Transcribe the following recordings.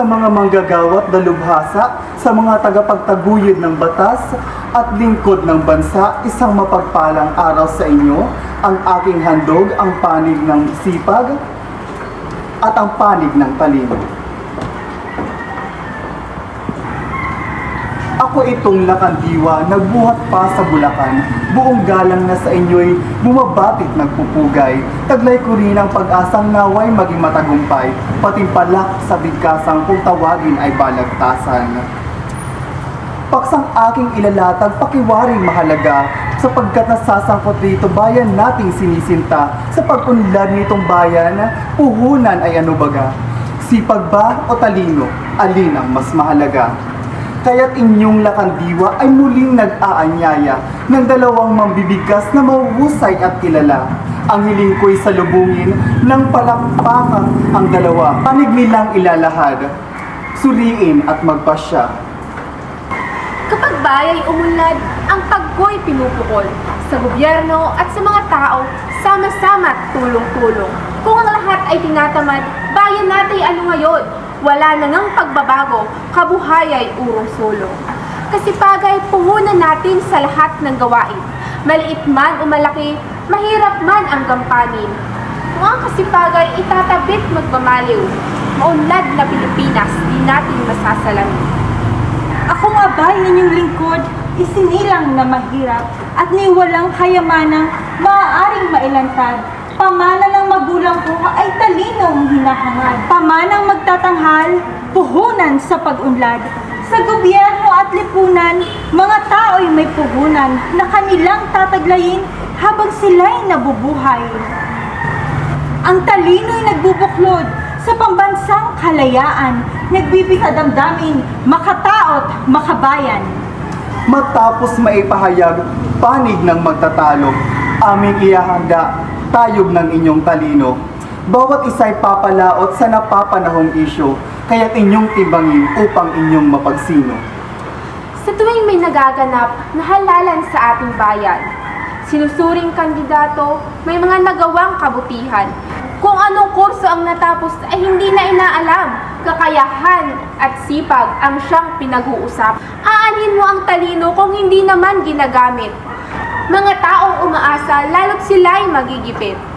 sa mga manggagawat dalubhasa, sa mga tagapagtaguyod ng batas at lingkod ng bansa, isang mapagpalang araw sa inyo, ang aking handog, ang panig ng sipag at ang panig ng talino. Ako itong lakandiwa, nagbuhat pa sa Bulacan. Buong galang na sa inyo'y bumabatit nagpupugay. Taglay ko rin ang pag-asang naway maging matagumpay. Patimpalak sa bigkasang kung tawagin ay balagtasan. Paksang aking ilalatag, pakiwaring mahalaga sapagkat nasasangkot dito bayan nating sinisinta sa pag-unlad nitong bayan, puhunan ay ano baga? Sipag ba o talino? Alin ang mas mahalaga? Kaya't inyong lakandiwa ay muling nag-aanyaya ng dalawang mambibigas na mahuhusay at kilala. Ang hiling ko'y salubungin ng palakpakan ang dalawa. Panig nilang ilalahad, suriin at magpasya. Kapag bayay umunlad, ang pagko'y pinupukol. Sa gobyerno at sa mga tao, sama-sama at tulong-tulong. Kung ang lahat ay tinatamad, bayan natin ano ngayon? Wala na ngang pagbabago, kabuhay ay urong sulong. Kasipagay, puhunan natin sa lahat ng gawain. Maliit man o malaki, mahirap man ang gampanin. Kung ang kasipagay itatabit magmamaliw, maunlad na Pilipinas, di natin masasalamin. Ako nga ba'y inyong lingkod, isinilang na mahirap at ni walang kayamanang maaaring mailantad. Pamana ng magulang ko ay talinong hinahangad. Pamanang magtatanghal, puhunan sa pag-unlad. Sa gobyerno at lipunan, mga tao'y may puhunan na kanilang tataglayin habang sila'y nabubuhay. Ang talino'y nagbubuklod sa pambansang kalayaan, nagbibigkadamdamin, makataot, makabayan. Matapos maipahayag, panig ng magtatalo, aming ihahanda, tayog ng inyong talino. Bawat isa'y papalaot sa napapanahong isyo, kaya't inyong timbangin upang inyong mapagsino. Sa tuwing may nagaganap na halalan sa ating bayan, sinusuring kandidato may mga nagawang kabutihan. Kung anong kurso ang natapos ay hindi na inaalam, kakayahan at sipag ang siyang pinag-uusap. Aanhin mo ang talino kung hindi naman ginagamit. Mga taong umaasa, lalo't sila'y magigipit.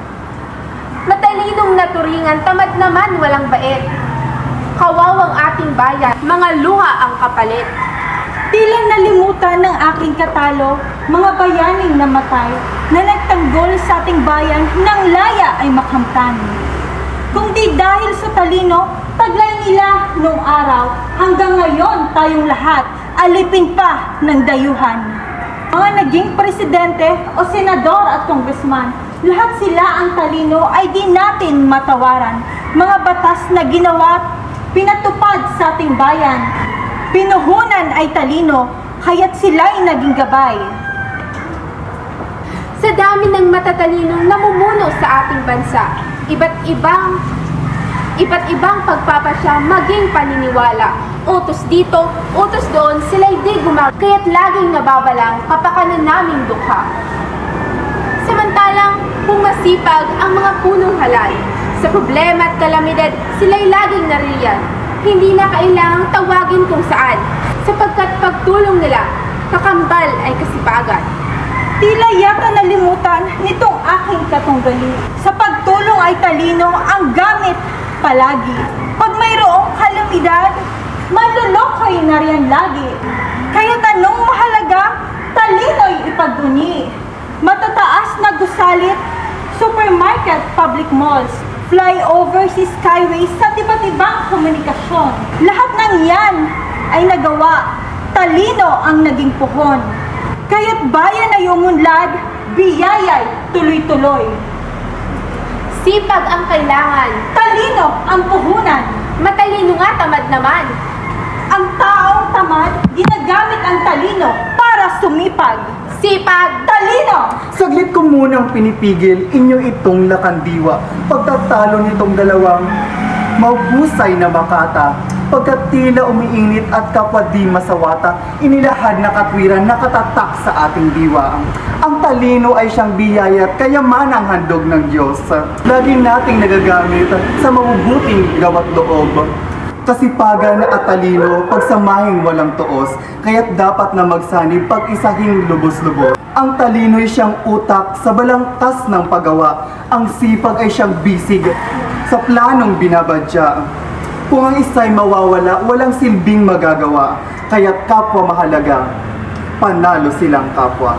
Matalinong naturingan, tamad naman walang bait. Kawawang ating bayan, mga luha ang kapalit. Tila nalimutan ng aking katalo, mga bayaning namatay, na nagtanggol sa ating bayan ng laya ay makamtan. Kung di dahil sa talino, taglay nila nung araw, hanggang ngayon tayong lahat, alipin pa ng dayuhan. Mga naging presidente o senador at congressman, lahat sila ang talino ay di natin matawaran. Mga batas na ginawa, pinatupad sa ating bayan. Pinuhunan ay talino, kaya't sila'y naging gabay. Sa dami ng matatalinong namumuno sa ating bansa, iba't ibang iba't ibang pagpapasya maging paniniwala. Utos dito, utos doon, sila'y di gumag... Kaya't laging nababalang kapakanan naming dukha. Samantalang, kung masipag ang mga punong halal, sa problema at kalamidad, sila'y laging nariyan. Hindi na kailangang tawagin kung saan, sapagkat pagtulong nila, kakambal ay kasipagan. Tila yata nalimutan nitong aking katunggali. Sa pagtulong ay talino ang gamit palagi. Pag mayroong kalamidad, manlolokoy na riyan lagi. Kaya tanong mahalaga, talino'y ipagduni. Matataas na gusalit, supermarket, public malls, flyovers, skyways sa iba't ibang komunikasyon. Lahat ng yan ay nagawa. Talino ang naging puhon. Kaya't bayan ay umunlad, biyayay tuloy-tuloy. Sipag ang kailangan, Talino ang puhunan. matalino nga tamad naman. Ang taong tamad, ginagamit ang talino. Sipag, Talino! Saglit ko munang pinipigil inyo itong lakandiwa. Pagtatalo nitong dalawang mahusay na makata. Pagkat tila umiinit at kapwa di masawata, inilahad na katwiran nakatatak sa ating diwa. Ang talino ay siyang biyaya at kayaman ang handog ng Diyos. Lagi nating nagagamit sa mabubuting gawat loob. Kasipagan at talino, pagsamahing walang tuos, kaya't dapat na magsanib pag-isahing lubos-lubos. Ang talino'y siyang utak sa balangkas ng paggawa. Ang sipag ay siyang bisig sa planong binabadya. Kung ang isa'y mawawala, walang silbing magagawa. Kaya't kapwa mahalaga, panalo silang kapwa.